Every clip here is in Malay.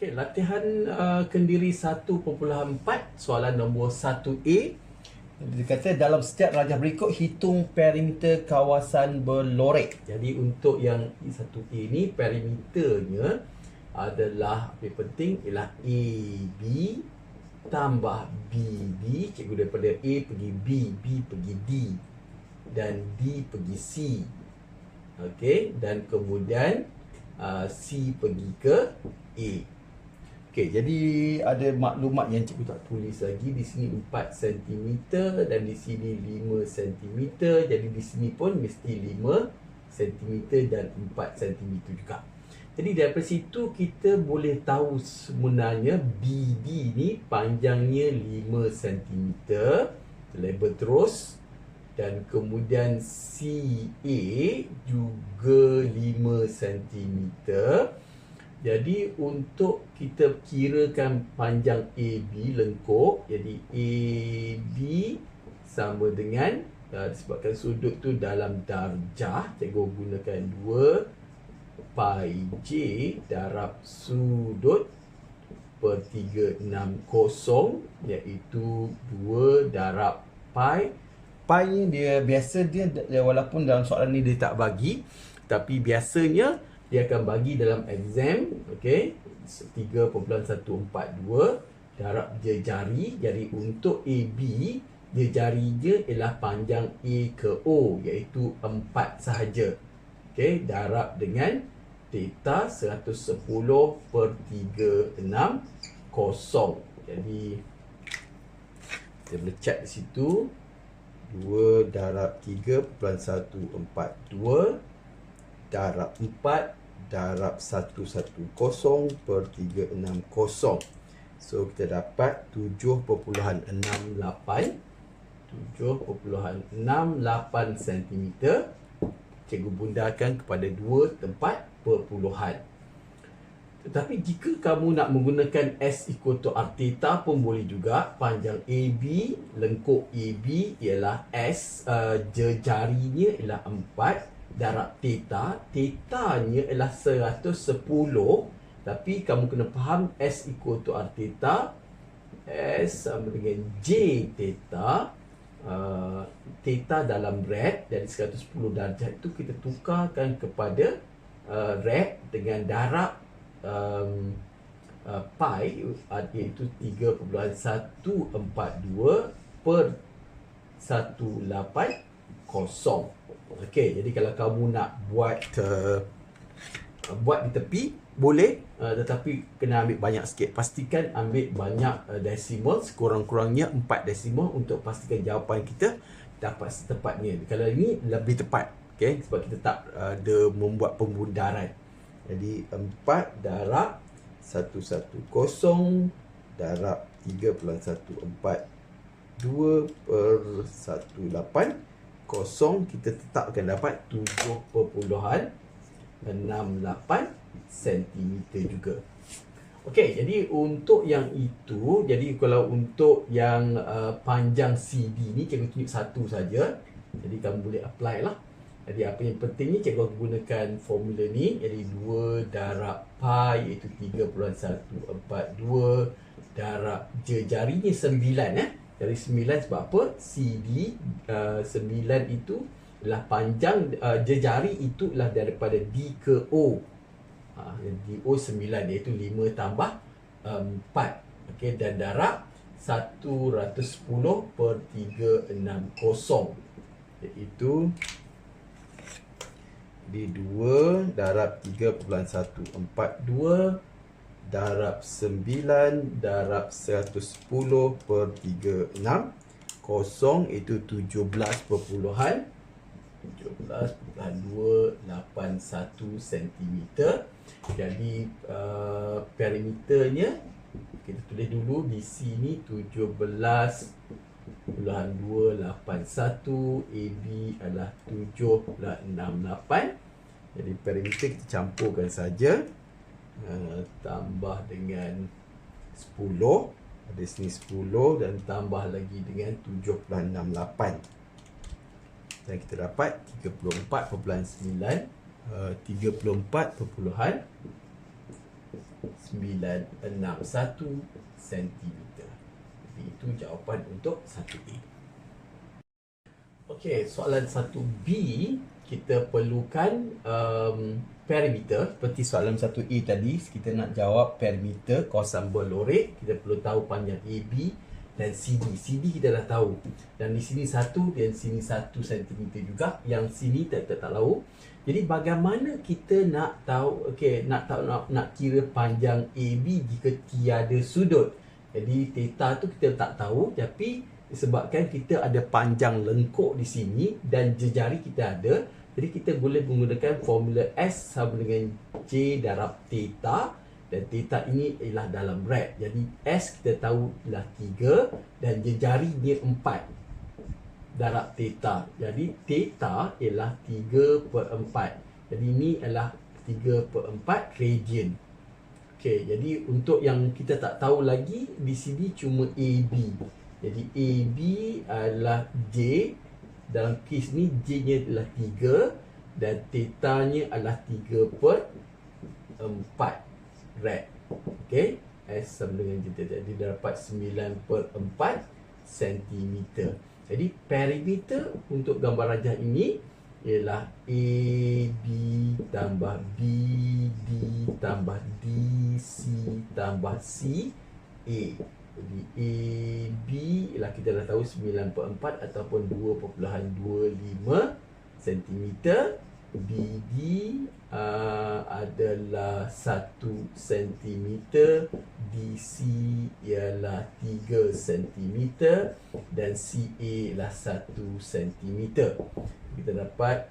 Okey, latihan uh, kendiri 1.4 soalan nombor 1A. Dia kata dalam setiap rajah berikut hitung perimeter kawasan berlorek. Jadi untuk yang 1A ni perimeternya adalah yang penting ialah AB tambah BD cikgu daripada A pergi B, B pergi D dan D pergi C. Okey, dan kemudian uh, C pergi ke A. Okey, jadi ada maklumat yang cikgu tak tulis lagi. Di sini 4 cm dan di sini 5 cm. Jadi di sini pun mesti 5 cm dan 4 cm juga. Jadi daripada situ kita boleh tahu sebenarnya BD ni panjangnya 5 cm. Label terus dan kemudian CA juga 5 cm. Jadi untuk kita kirakan panjang AB lengkuk, jadi AB sama dengan uh, disebabkan sudut tu dalam darjah, cikgu gunakan 2 pi j darab sudut per 360 iaitu 2 darab pi. Pi ni dia biasa dia walaupun dalam soalan ni dia tak bagi tapi biasanya dia akan bagi dalam exam okey? 3.142 darab dia jari jadi untuk AB dia jari dia ialah panjang A ke O iaitu 4 sahaja. Okey darab dengan theta 110 per 360 jadi kita boleh check di situ. 2 darab 3.142 darab 4 darab 110 per 360. So kita dapat 7.68 7.68 cm Cikgu bundakan kepada dua tempat perpuluhan. Tetapi jika kamu nak menggunakan S equal to R theta pun boleh juga. Panjang AB, lengkuk AB ialah S uh, Jejarinya ialah 4 Darab theta. Theta-nya ialah 110 Tapi kamu kena faham S equal to R theta. S sama dengan J theta. Uh, Theta dalam rad Dari 110 darjah itu kita tukarkan kepada uh, rad Dengan darab um, uh, pi Iaitu 3.142 per 180 Okey, jadi kalau kamu nak buat uh, buat di tepi boleh uh, tetapi kena ambil banyak sikit. Pastikan ambil banyak uh, decimal sekurang-kurangnya 4 decimal untuk pastikan jawapan kita dapat setepatnya. Kalau ini lebih tepat. Okey, sebab kita tak uh, ada membuat pembundaran. Jadi 4 darab 110 darab 3.142 per 18 kosong kita tetapkan dapat 7.68 cm juga. Okey, jadi untuk yang itu, jadi kalau untuk yang uh, panjang CD ni cikgu tunjuk satu saja. Jadi kamu boleh apply lah. Jadi apa yang penting ni cikgu akan gunakan formula ni. Jadi 2 darab pi iaitu 3.142 darab jejarinya 9 eh. Dari 9 sebab apa? CD uh, 9 itu adalah panjang uh, jejari itu adalah daripada D ke O. Ha, D O 9 iaitu 5 tambah um, 4. Okey dan darab 110 per 360 iaitu di 2 darab 3.142 darab 9 darab 110 per 36 kosong itu 17 perpuluhan. 17.281 cm jadi uh, perimeternya kita tulis dulu di sini 17.281 AB adalah 7.68 jadi perimeter kita campurkan saja uh, tambah dengan 10 ada sini 10 dan tambah lagi dengan 7.68 dan kita dapat 34.9 uh, 34 perpuluhan cm. Jadi itu jawapan untuk 1A. Okey, soalan 1B kita perlukan um, perimeter seperti soalan 1A tadi kita nak jawab perimeter kawasan berlorek kita perlu tahu panjang AB dan CD. CD kita dah tahu. Dan di sini satu dan sini satu cm juga. Yang sini tak tak, tak tahu. Jadi bagaimana kita nak tahu okey nak tahu nak, nak kira panjang AB jika tiada sudut. Jadi theta tu kita tak tahu tapi disebabkan kita ada panjang lengkuk di sini dan jejari kita ada. Jadi kita boleh menggunakan formula S sama dengan J darab theta dan theta ini ialah dalam rad. Jadi S kita tahu ialah 3 dan jejari dia 4 darab theta. Jadi theta ialah 3 per 4. Jadi ini adalah 3 per 4 radian. Okey, jadi untuk yang kita tak tahu lagi di sini cuma AB. Jadi AB adalah J dalam kes ni J nya adalah 3 dan theta nya adalah 3 per 4 rad. Okey, S sama dengan J jadi dapat 9 per 4 cm. Jadi perimeter untuk gambar rajah ini ialah AB tambah BD tambah DC tambah C A. Jadi AB ialah kita dah tahu 9 per 4 ataupun 2.25 cm. BD uh, adalah 1 cm. DC ialah 3 cm dan CA ialah 1 cm kita dapat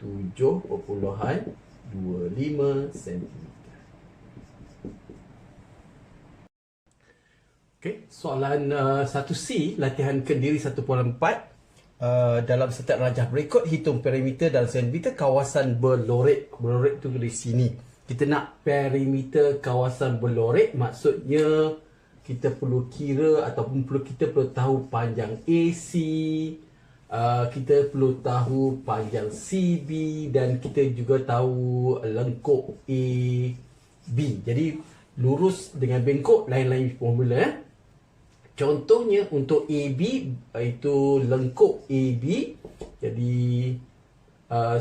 57.25 cm. Okey, soalan uh, 1C, latihan kendiri 1.4 uh, dalam setiap rajah berikut hitung perimeter dan sentimeter kawasan berlorek. Berlorek tu di sini. Kita nak perimeter kawasan berlorek maksudnya kita perlu kira ataupun perlu kita perlu tahu panjang AC, uh, kita perlu tahu panjang CB dan kita juga tahu lengkuk AB. Jadi lurus dengan bengkok lain-lain formula eh. Contohnya untuk AB itu lengkuk AB. Jadi uh,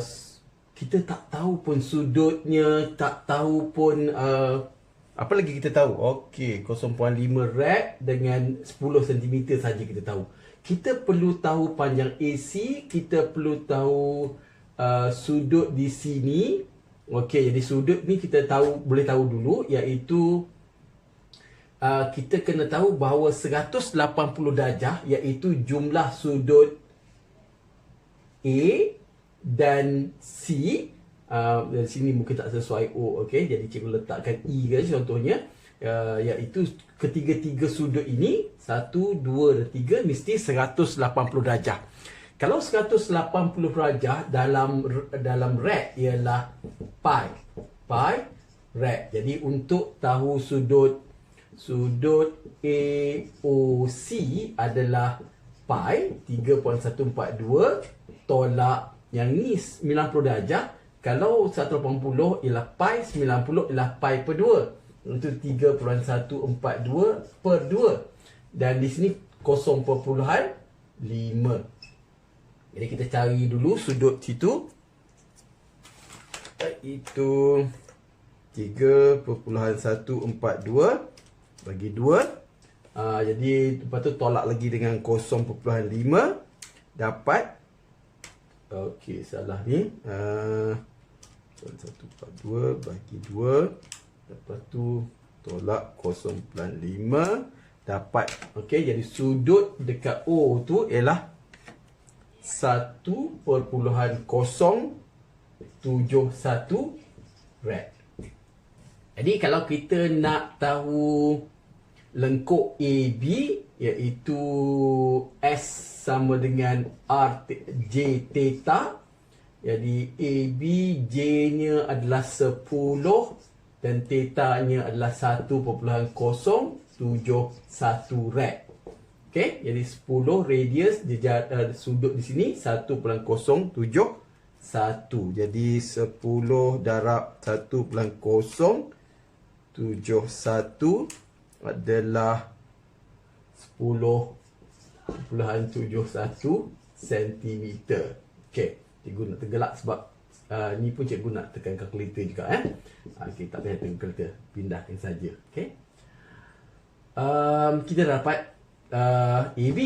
kita tak tahu pun sudutnya, tak tahu pun uh, apa lagi kita tahu? Okey, 0.5 rad dengan 10 cm saja kita tahu kita perlu tahu panjang AC, kita perlu tahu uh, sudut di sini. Okey, jadi sudut ni kita tahu boleh tahu dulu iaitu uh, kita kena tahu bahawa 180 darjah iaitu jumlah sudut A dan C. Uh, sini mungkin tak sesuai O, okey. Jadi cikgu letakkan E kan contohnya uh, iaitu ketiga-tiga sudut ini satu, dua dan tiga mesti 180 darjah. Kalau 180 darjah dalam dalam rad ialah pi. Pi rad. Jadi untuk tahu sudut sudut AOC adalah pi 3.142 tolak yang ni 90 darjah. Kalau 180 ialah pi, 90 ialah pi per 2. Itu 3.142 per 2 dan di sini 0.5 jadi kita cari dulu sudut situ itu 3.142 bagi 2 uh, ah, jadi lepas tu tolak lagi dengan 0.5 dapat Okey, salah ni. Uh, 142 bagi 2. Lepas tu tolak 0.5 dapat okey jadi sudut dekat O tu ialah 1.071 rad. Jadi kalau kita nak tahu lengkuk AB iaitu S sama dengan R J theta. Jadi AB J-nya adalah 10 dan theta-nya adalah 1.0 71 rad. Okey, jadi 10 radius jejar, uh, sudut di sini 1.071. Jadi 10 darab 1.071 71 adalah 10.71 cm. Okey, cikgu nak tergelak sebab uh, ni pun cikgu nak tekan kalkulator juga eh. Okey, tak payah tekan kalkulator, pindahkan saja. Okey. Um, kita dapat uh, AB.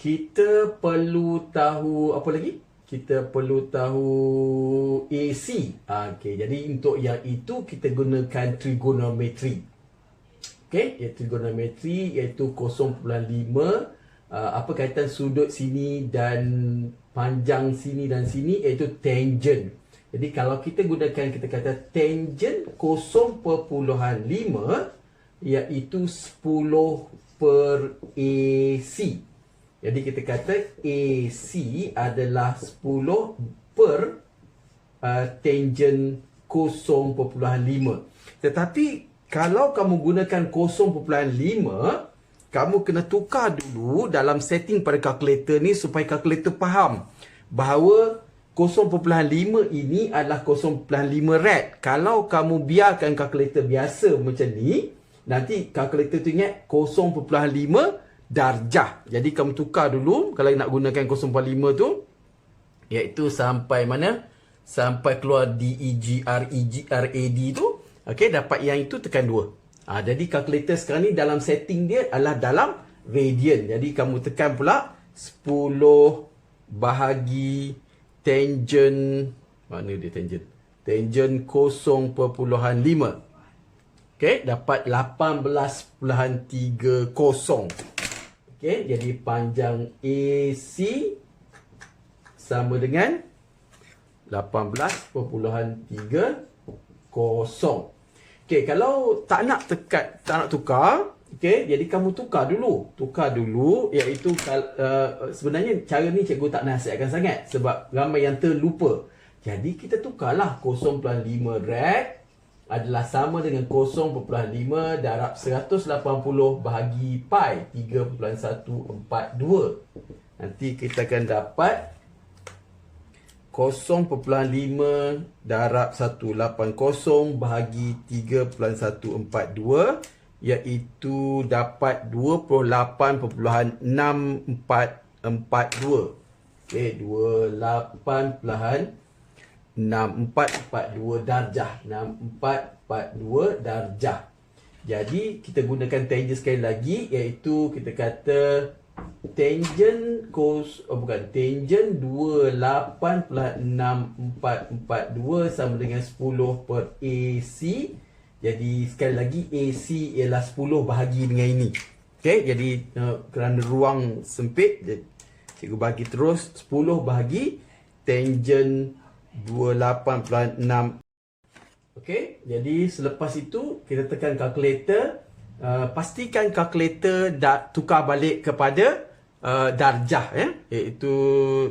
Kita perlu tahu apa lagi? Kita perlu tahu AC. Okey, jadi untuk yang itu kita gunakan trigonometri. Okey, ya trigonometri iaitu 0.5 uh, apa kaitan sudut sini dan panjang sini dan sini iaitu tangent. Jadi kalau kita gunakan kita kata tangent 0.5 iaitu 10 per AC. Jadi kita kata AC adalah 10 per uh, tangent 0.5. Tetapi kalau kamu gunakan 0.5 kamu kena tukar dulu dalam setting pada kalkulator ni supaya kalkulator faham bahawa 0.5 ini adalah 0.5 rad. Kalau kamu biarkan kalkulator biasa macam ni, nanti kalkulator tu ingat 0.5 darjah. Jadi kamu tukar dulu kalau nak gunakan 0.5 tu iaitu sampai mana? Sampai keluar DEG REG RAD tu. Okey, dapat yang itu tekan 2. Ha, jadi kalkulator sekarang ni dalam setting dia adalah dalam radian. Jadi kamu tekan pula 10 bahagi tangent mana dia tangent? Tangent 0.5. Okey, dapat 18.30. Okey, jadi panjang AC sama dengan 18.30. Okey, kalau tak nak tekat, tak nak tukar, okey, jadi kamu tukar dulu. Tukar dulu iaitu uh, sebenarnya cara ni cikgu tak nasihatkan sangat sebab ramai yang terlupa. Jadi kita tukarlah 0.5 rad adalah sama dengan 0.5 darab 180 bahagi pi 3.142. Nanti kita akan dapat 0.5 darab 180 bahagi 3.142 iaitu dapat 28.6442. Okey, 28.6442 darjah. 6442 darjah. Jadi kita gunakan tangent sekali lagi iaitu kita kata tangent cos oh bukan tangent 28.6442 sama dengan 10 per AC. Jadi sekali lagi AC ialah 10 bahagi dengan ini. Okey, jadi uh, kerana ruang sempit cikgu bagi terus 10 bahagi tangent 28.6 Okey, jadi selepas itu kita tekan kalkulator Uh, pastikan kalkulator dah tukar balik kepada uh, darjah ya. Iaitu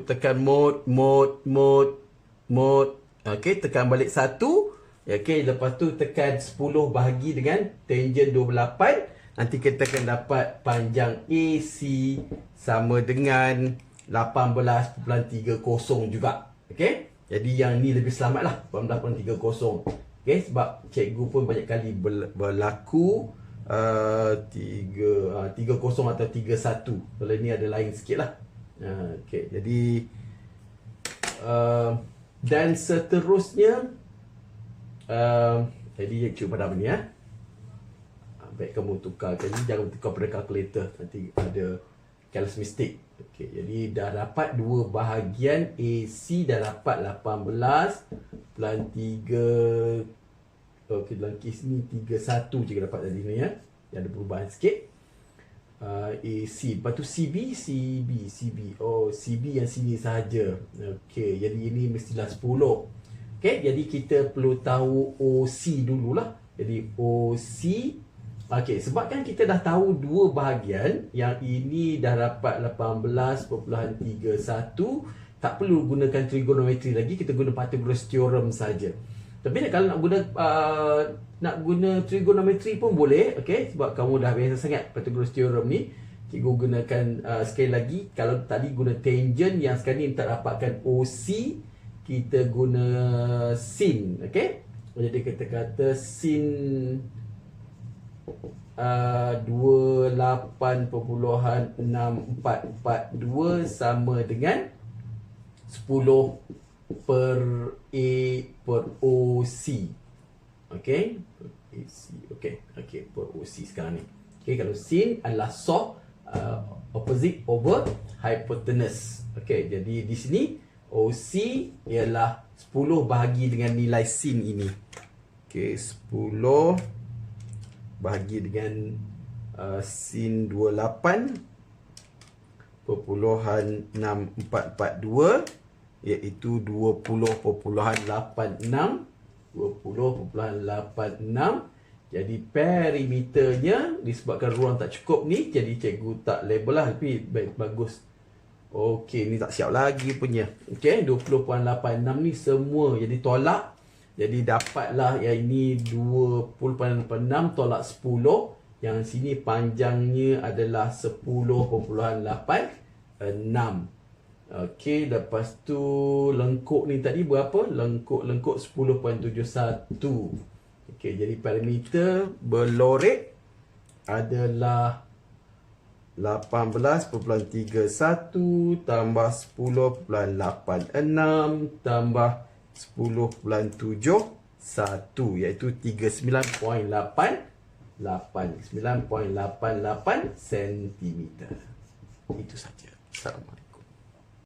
tekan mode mode mode mode. Okey tekan balik satu. Okey lepas tu tekan 10 bahagi dengan tangent 28 nanti kita akan dapat panjang AC sama dengan 18.30 juga. Okey jadi yang ni lebih selamat lah. 18.30 okey sebab cikgu pun banyak kali berlaku uh, tiga uh, tiga kosong atau tiga satu. Kalau ini ada lain sikit lah. Uh, okay. jadi uh, dan seterusnya uh, jadi cuba pada apa ni ya uh, baik kamu tukarkan ni jangan tukar pada calculator. Nanti ada careless mistake Okay, jadi dah dapat dua bahagian AC dah dapat 18 Pelan 3 Okey dalam kes ni 31 je dapat tadi ni ya. Yang ada perubahan sikit. Uh, AC. Lepas tu CB, CB, CB. Oh, CB yang sini sahaja. Okey, jadi ini mestilah 10. Okey, jadi kita perlu tahu OC dululah. Jadi OC Okey, sebab kan kita dah tahu dua bahagian yang ini dah dapat 18.31 tak perlu gunakan trigonometri lagi kita guna Pythagoras theorem saja. Tapi kalau nak guna uh, nak guna trigonometri pun boleh, okey? Sebab kamu dah biasa sangat Pythagoras theorem ni. Cikgu gunakan uh, sekali lagi kalau tadi guna tangent yang sekarang ni tak dapatkan OC, kita guna sin, okey? Jadi kita kata sin uh, 28.642 sama dengan 10 per A per OC. Okay. Per AC. Okay. Okay. Per OC sekarang ni. Okay. Kalau sin adalah soh uh, opposite over hypotenuse. Okay. Jadi di sini OC ialah 10 bahagi dengan nilai sin ini. Okay. 10 bahagi dengan uh, sin 28 perpuluhan 6442 iaitu 20.86 20.86 jadi perimeternya disebabkan ruang tak cukup ni jadi cikgu tak label lah. Tapi baik bagus. Okey ni tak siap lagi punya. Okey 20.86 ni semua jadi tolak jadi dapatlah yang ini 20.86 tolak 10 yang sini panjangnya adalah 10.86 Okey, lepas tu lengkuk ni tadi berapa? Lengkuk-lengkuk 10.71. Okey, jadi parameter berlorek adalah 18.31 tambah 10.86 tambah 10.71 iaitu 39.8 8 9.88 cm. Itu saja. Assalamualaikum.